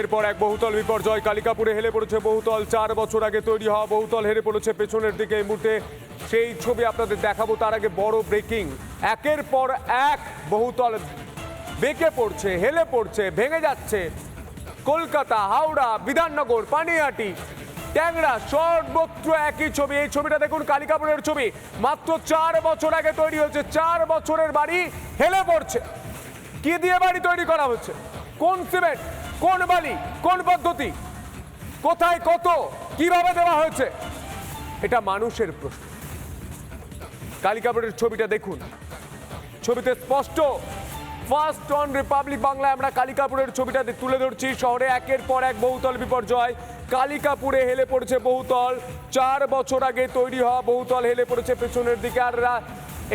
এরপর এক বহুতল বিপর্যয়। কালিকাপুরে হেলে পড়েছে বহুতল। চার বছর আগে তৈরি হওয়া বহুতল হেরে পড়েছে পেছনের দিকে এই মুহূর্তে। সেই ছবি আপনাদের দেখাবো, তার আগে বড় ব্রেকিং একের পর এক বহুতল বেঁকে পড়ছে, হেলে পড়ছে, ভেঙে যাচ্ছে। কলকাতা, হাওড়া, বিধাননগর পানিহাটি ট্যাংরা, সর্বত্র একই ছবি। এই ছবিটা দেখুন, কালিকাপুরের ছবি। মাত্র চার বছর আগে তৈরি হয়েছে, চার বছরের বাড়ি হেলে পড়ছে। কি দিয়ে বাড়ি তৈরি করা হচ্ছে? কোন সিমেন্ট? কোন বালি, কোন পদ্ধতি, কোথায় কত, কীভাবে দেওয়া হয়েছে? এটা মানুষের প্রশ্ন। কালিকাপুরের ছবিটা দেখুন। ছবিতে স্পষ্ট ফার্স্ট অন রিপাবলিক বাংলায় আমরা কালিকাপুরের ছবিটা তুলে ধরছি। শহরে একের পর এক বহুতল বিপর্যয়। কালিকাপুরে হেলে পড়েছে বহুতল। চার বছর আগে তৈরি হওয়া বহুতল হেলে পড়েছে পেছনের দিকে। আর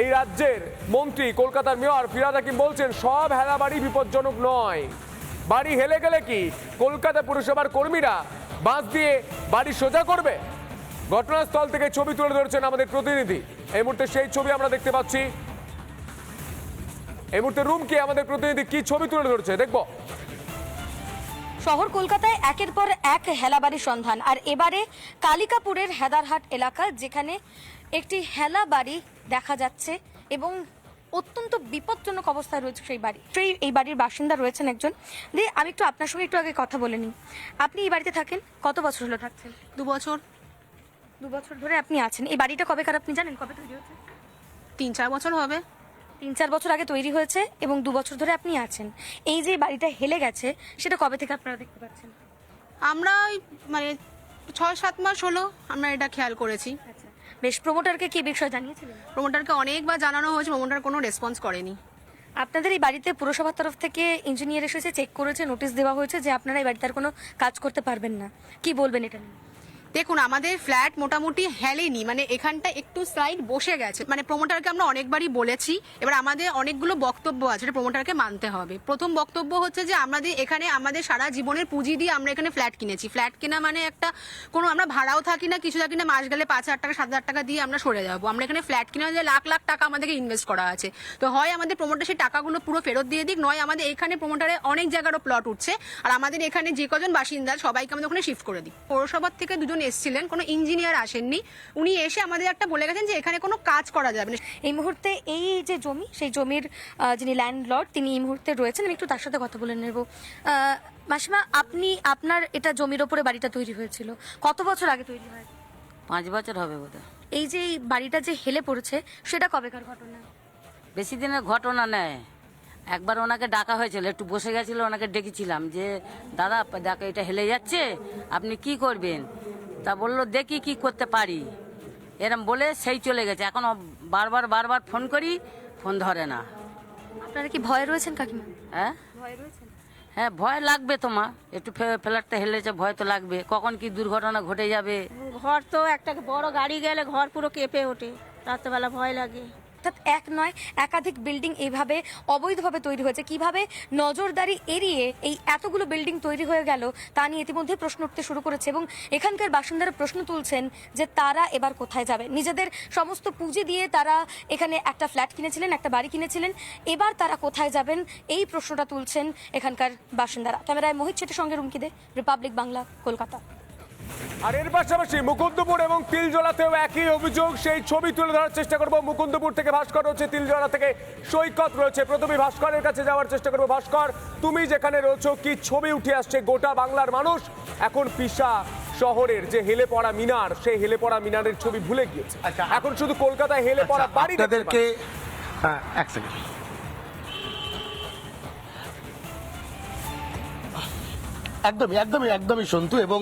এই রাজ্যের মন্ত্রী, কলকাতার মেয়র ফিরাদ হাকিম বলছেন, সব হেলা বাড়ি বিপজ্জনক নয়। বাড়ি হেলে গেলে কি? কলকাতা পুরসভার কর্মীরা বাঁশ দিয়ে বাড়ি সোজা করবে? ঘটনাস্থল থেকে ছবি তুলে ধরেছেন আমাদের প্রতিনিধি। এই মুহূর্তে সেই ছবি আমরা দেখতে পাচ্ছি। এই মুহূর্তে রুম কি আমাদের প্রতিনিধি কি ছবি তুলে ধরছে? দেখব। শহর কলকাতায় একের পর এক হেলাবাড়ির সন্ধান। আর এবারে কালিকাপুরের হেদারহাট এলাকা, যেখানে একটি হেলা বাড়ি দেখা যাচ্ছে এবং অত্যন্ত বিপজ্জনক অবস্থায় রয়েছে সেই বাড়ি। সেই এই বাড়ির বাসিন্দা রয়েছেন একজন। দিয়ে আমি একটু আপনার সঙ্গে একটু আগে কথা বলে নিই। আপনি এই বাড়িতে থাকেন? কত বছর হলো থাকছেন? দু বছর। দু বছর ধরে আপনি আছেন। এই বাড়িটা কবেকার আপনি জানেন? কবে তৈরি হয়েছে? তিন চার বছর হবে। তিন চার বছর আগে তৈরি হয়েছে এবং দু বছর ধরে আপনি আছেন। এই যে বাড়িটা হেলে গেছে সেটা কবে থেকে আপনারা দেখতে পাচ্ছেন? আমরা ওই মানে ছয় সাত মাস হলো আমরা এটা খেয়াল করেছি। আচ্ছা। বেশ প্রমোটারকে কি বিষয় জানিয়েছিলেন? প্রমোটারকে অনেকবার জানানো হয়েছে প্রমোটার কোনো রেসপন্স করেনি। আপনাদের এই বাড়িতে পুরসভার তরফ থেকে ইঞ্জিনিয়ার এসেছে চেক করেছে নোটিশ দেওয়া হয়েছে যে আপনারা এই বাড়িতে আর কোনো কাজ করতে পারবেন না। কি বলবেন এটা নিয়ে? দেখুন, আমাদের ফ্ল্যাট মোটামুটি হেলেনি মানে এখানটা একটু স্লাইড বসে গেছে। মানে প্রমোটারকে আমরা অনেকবারই বলেছি, এবার আমাদের অনেকগুলো বক্তব্য আছে যেটা প্রমোটারকে মানতে হবে। প্রথম বক্তব্য হচ্ছে যে আমাদের এখানে আমাদের সারা জীবনের পুঁজি দিয়ে আমরা এখানে ফ্ল্যাট কিনেছি। ফ্ল্যাট কেনা মানে একটা কোনো আমরা ভাড়াও থাকি না, কিছু থাকি না, মাস গেলে পাঁচ হাজার টাকা, সাত হাজার টাকা দিয়ে আমরা সরে যাব। আমরা এখানে ফ্ল্যাট কিনে যে লাখ লাখ টাকা আমাদেরকে ইনভেস্ট করা আছে। তো হয় আমাদের প্রমোটার সেই টাকাগুলো পুরো ফেরত দিয়ে দিক, নয় আমাদের এখানে প্রমোটারে অনেক জায়গারও প্লট উঠছে। আর আমাদের এখানে যে কজন বাসিন্দা, সবাইকে আমাদের ওখানে শিফট করে দিই পৌরসভার থেকে দুজন এসেছিলেন কোনো ইঞ্জিনিয়ার আসেননি। উনি এসে আমাদের একটা বলে গেছেন যে এখানে কোনো কাজ করা যাবে না। এই মুহূর্তে এই যে জমি সেই জমির যিনি ল্যান্ডলর্ড তিনি এই মুহূর্তে রয়েছেন। আমি একটু তার সাথে কথা বলে নেব। মাসিমা আপনি আপনার এটা জমির ওপরে বাড়িটা তৈরি হয়েছিল। কত বছর আগে তৈরি হয়? পাঁচ বছর হবে বোধ এই যে এই বাড়িটা যে হেলে পড়েছে সেটা কবেকার ঘটনা? বেশি দিনের ঘটনা নেয় একবার ওনাকে ডাকা হয়েছিল একটু বসে গেছিল ওনাকে ডেকেছিলাম যে দাদা দেখো এটা হেলে যাচ্ছে আপনি কি করবেন? তা বলল দেখি কি করতে পারি। এরম বলে সেই চলে গেছে। এখন বারবার বারবার ফোন করি ফোন ধরে না। আপনারা কি ভয় রয়েছেন কাকিমা? হ্যাঁ? ভয় রয়েছেন? হ্যাঁ ভয় লাগবে তোমা একটু ফ্ল্যাটটা হেলেছে ভয় তো লাগবে। কখন কি দুর্ঘটনা ঘটে যাবে? ঘর তো একটা বড় গাড়ি গেলে ঘর পুরো কেঁপে ওঠে। রাত্রেবেলা ভয় লাগে। অর্থাৎ এক নয়, একাধিক বিল্ডিং এইভাবে অবৈধভাবে তৈরি হয়েছে। কীভাবে নজরদারি এড়িয়ে এই এতগুলো বিল্ডিং তৈরি হয়ে গেল, তা নিয়ে ইতিমধ্যে প্রশ্ন উঠতে শুরু করেছে এবং এখানকার বাসিন্দারা প্রশ্ন তুলছেন যে তারা এবার কোথায় যাবে? নিজেদের সমস্ত পুঁজি দিয়ে তারা এখানে একটা ফ্ল্যাট কিনেছিলেন, একটা বাড়ি কিনেছিলেন। এবার তারা কোথায় যাবেন? এই প্রশ্নটা তুলছেন এখানকার বাসিন্দারা। ক্যামেরায় মোহিত ছেটের সঙ্গে রুমকি দে, রিপাবলিক বাংলা, কলকাতা। আর এর পাশাপাশি মুকুন্দপুর এবং তিলজলাতেও একই অভিযোগ সেই ছবি তুলে ধরার চেষ্টা করব। মুকুন্দপুর থেকে ভাস্কর রয়েছে তিলজলা থেকে সৈকত রয়েছে। প্রথমে ভাস্করের কাছে যাওয়ার চেষ্টা করব। ভাস্কর তুমি যেখানে রয়েছো কি ছবি উঠে আসছে? গোটা বাংলার মানুষ এখন পিসা শহরের যে হেলে পড়া মিনার সেই হেলে পড়া মিনারের ছবি ভুলে গিয়েছে। আচ্ছা। এখন শুধু কলকাতায় হেলে পড়া আচ্ছা, বাড়ি আপনাদেরকে হ্যাঁ এক সেকেন্ড একদমই একদমই একদমই সন্তু এবং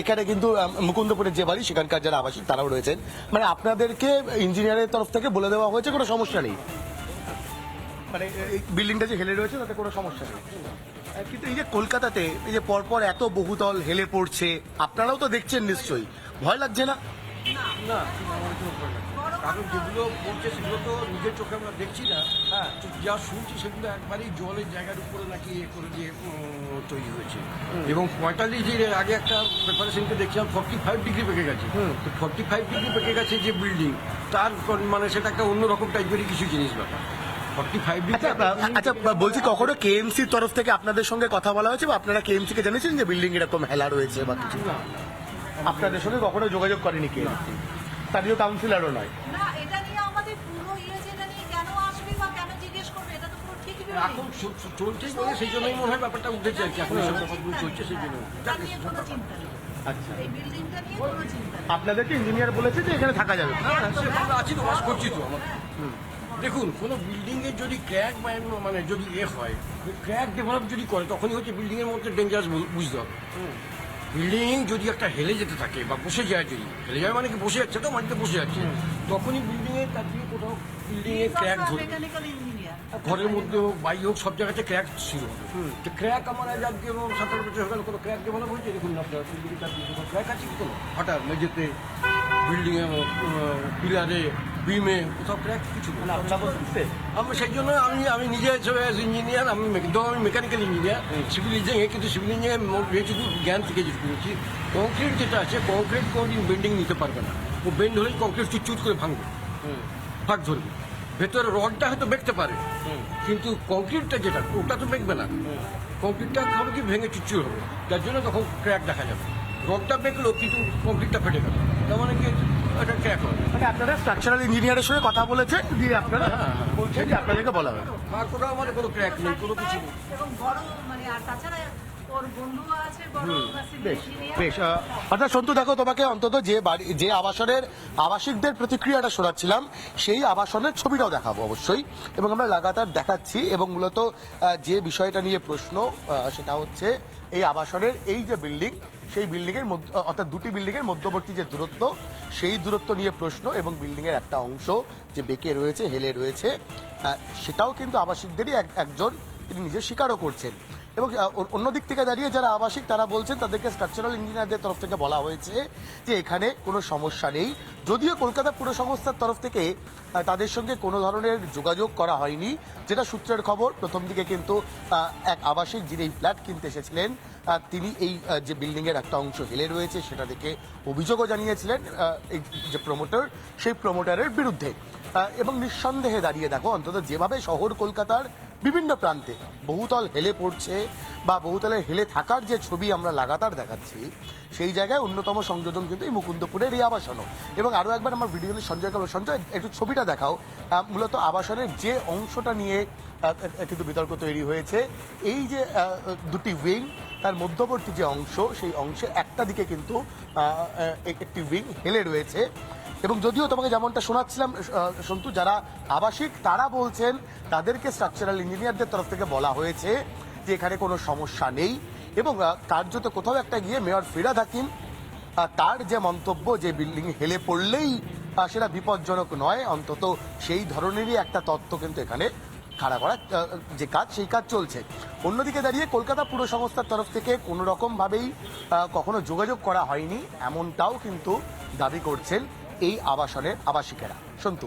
এখানে কিন্তু মুকুন্দপুরের যে বাড়ি সেখানকার যারা আবাসিক তারাও রয়েছেন। মানে আপনাদেরকে ইঞ্জিনিয়ারের তরফ থেকে বলে দেওয়া হয়েছে কোনো সমস্যা নেই? মানে এই বিল্ডিংটা যে হেলে রয়েছে তাতে কোনো সমস্যা নেই। কিন্তু এই যে কলকাতাতে এই যে পরপর এত বহুতল হেলে পড়ছে আপনারাও তো দেখছেন নিশ্চয়ই। ভয় লাগছে না? না। কারণ যেগুলো পড়ছে সেগুলো তো নিজের চোখে আমরা দেখছি না। হ্যাঁ। যা শুনছি সেগুলো একবারেই জলের জায়গার উপরে নাকি ইয়ে করে দিয়ে তৈরি হয়েছে। এবং পঁয়তাল্লিশ ডিগ্রি আগে একটা প্রিপারেশনকে দেখছিলাম ফর্টি ফাইভ ডিগ্রি পেকে গেছে। তো ফর্টি ফাইভ ডিগ্রি পেকে গেছে যে বিল্ডিং তার মানে সেটা একটা অন্যরকম টাইপেরই কিছু জিনিস ব্যাপার। আচ্ছা আ- আচ্ছা বলছি কখনো কেএমসির তরফ থেকে আপনাদের সঙ্গে কথা বলা হয়েছে বা আপনারা কেএমসি কে জানিয়েছেন যে বিল্ডিং এরকম হেলা রয়েছে বা কিছু? আপনাদের সঙ্গে কখনো যোগাযোগ করেনি কেএমসি স্থানীয় কাউন্সিলরও নয়। এখন চলছেই বলে সেই জন্যই মনে হয় ব্যাপারটা উঠেছে আর কি। এখন ব্যাপারগুলো চলছে সেই জন্য এটা নিয়ে কোনো চিন্তা নেই। আচ্ছা। এই বিল্ডিংটা নিয়ে কোনো চিন্তা নেই। আপনাদেরকে ইঞ্জিনিয়ার বলেছে যে এখানে থাকা যাবে। হ্যাঁ সে আমরা আছি তো বাস করছি তো আমরা। দেখুন কোনো বিল্ডিং এর যদি ক্র্যাক বা মানে যদি এ হয় ক্র্যাক ডেভেলপ যদি করে তখনই হচ্ছে বিল্ডিং এর মধ্যে ডেঞ্জারাস বুঝতে হবে। বিল্ডিং যদি একটা হেলে যেতে থাকে বা বসে যায় যদি হেলে যায় মানে কি বসে যাচ্ছে তো মাটিতে বসে যাচ্ছে। তখনই বিল্ডিং এর তার থেকে কোথাও বিল্ডিং এর ক্র্যাক ইঞ্জিনিয়ার ঘরের মধ্যে হোক বাই হোক সব জায়গাতে ক্র্যাক ছিল। তো ক্র্যাক আমার আজ আজকে সতেরো বছর হয়ে গেল কোনো ক্র্যাক ডেভেলপ হয়েছে? দেখুন আপনার কোনো ক্র্যাক আছে কি কোনো? হঠাৎ মেঝেতে বিল্ডিং এ পিলারে বিমে কোথাও ক্র্যাক কিছু আমি সেই জন্য আমি আমি নিজে ইঞ্জিনিয়ার আমি কিন্তু আমি মেকানিক্যাল ইঞ্জিনিয়ার সিভিল ইঞ্জিনিয়ার কিন্তু সিভিল ইঞ্জিনিয়ার যেটুকু জ্ঞান থেকে যেটুকু পেয়েছি কংক্রিট যেটা আছে কংক্রিট কোনোদিন বেন্ডিং নিতে পারবে না। ও বেন্ড হলেই কংক্রিট চুট করে ভাঙবে। ফাঁক ধরবে। ভেতরে রডটা হয়তো বেঁকতে পারে। কিন্তু কংক্রিটটা যেটা ওটা তো বেঁকবে না। কংক্রিটটা হবে কি ভেঙে চুচুর হবে। যার জন্য তখন ক্র্যাক দেখা যাবে। রডটা বেঁকলো কিন্তু কংক্রিটটা ফেটে গেল। তার মানে কি এটা ক্র্যাক হবে। মানে আপনারা স্ট্রাকচারাল ইঞ্জিনিয়ারের সঙ্গে কথা বলেছেন দিয়ে আপনারা বলছেন যে আপনাদেরকে বলা হবে। আর কোনো আমাদের কোনো ক্র্যাক নেই কোনো কিছু নেই। বড় মানে আর তাছাড়া বেশ অর্থাৎ সন্তু দেখো তোমাকে অন্তত যে বাড়ি যে আবাসনের আবাসিকদের প্রতিক্রিয়াটা শোনাচ্ছিলাম সেই আবাসনের ছবিটাও দেখাবো অবশ্যই। এবং আমরা লাগাতার দেখাচ্ছি এবং মূলত যে বিষয়টা নিয়ে প্রশ্ন সেটা হচ্ছে এই আবাসনের এই যে বিল্ডিং সেই বিল্ডিং এর মধ্য- অর্থাৎ দুটি বিল্ডিং এর মধ্যবর্তী যে দূরত্ব সেই দূরত্ব নিয়ে প্রশ্ন এবং বিল্ডিং এর একটা অংশ যে বেঁকে রয়েছে হেলে রয়েছে সেটাও কিন্তু আবাসিকদেরই এক- একজন তিনি নিজে স্বীকারও করছেন। এবং অন্য দিক থেকে দাঁড়িয়ে যারা আবাসিক, তারা বলছেন তাদেরকে স্ট্রাকচারাল ইঞ্জিনিয়ারদের তরফ থেকে বলা হয়েছে যে এখানে কোনো সমস্যা নেই। যদিও কলকাতা পুর সংস্থার তরফ থেকে তাদের সঙ্গে কোনো ধরনের যোগাযোগ করা হয়নি। যেটা সূত্রের খবর, প্রথম দিকে কিন্তু এক আবাসিক যিনি এই ফ্ল্যাট কিনতে এসেছিলেন তিনি এই যে বিল্ডিংয়ের একটা অংশ হেলে রয়েছে, সেটা দেখে অভিযোগও জানিয়েছিলেন এই যে প্রমোটার সেই প্রমোটারের বিরুদ্ধে। এবং নিঃসন্দেহে দাঁড়িয়ে দেখো, অন্তত যেভাবে শহর কলকাতার বিভিন্ন প্রান্তে বহুতল হেলে পড়ছে বা বহুতলে হেলে থাকার যে ছবি আমরা লাগাতার দেখাচ্ছি, সেই জায়গায় অন্যতম সংযোজন কিন্তু এই মুকুন্দপুরের এই আবাসনও। এবং আরও একবার আমার ভিডিও সঞ্জয় কাপুর। সঞ্জয়, একটু ছবিটা দেখাও। মূলত আবাসনের যে অংশটা নিয়ে কিন্তু বিতর্ক তৈরি হয়েছে, এই যে দুটি উইং, তার মধ্যবর্তী যে অংশ, সেই অংশে একটা দিকে কিন্তু একটি উইং হেলে রয়েছে। এবং যদিও তোমাকে যেমনটা শোনাচ্ছিলাম সন্তু, যারা আবাসিক, তারা বলছেন, তাদেরকে স্ট্রাকচারাল ইঞ্জিনিয়ারদের তরফ থেকে বলা হয়েছে। এখানে কোনো সমস্যা নেই এবং কার্যত কোথাও একটা গিয়ে মেয়র ফিরাদ হাকিম তার যে মন্তব্য, যে বিল্ডিং হেলে পড়লেই সেটা বিপজ্জনক নয়। অন্তত সেই ধরনেরই একটা তত্ত্ব কিন্তু এখানে খাড়া করা যে কাজ, সেই কাজ চলছে। অন্যদিকে দাঁড়িয়ে কলকাতা পুর সংস্থার তরফ থেকে কোনো রকম ভাবেই কখনো যোগাযোগ করা হয়নি। এমনটাও কিন্তু দাবি করছেন এই আবাসনের আবাসিকেরা। সন্তু।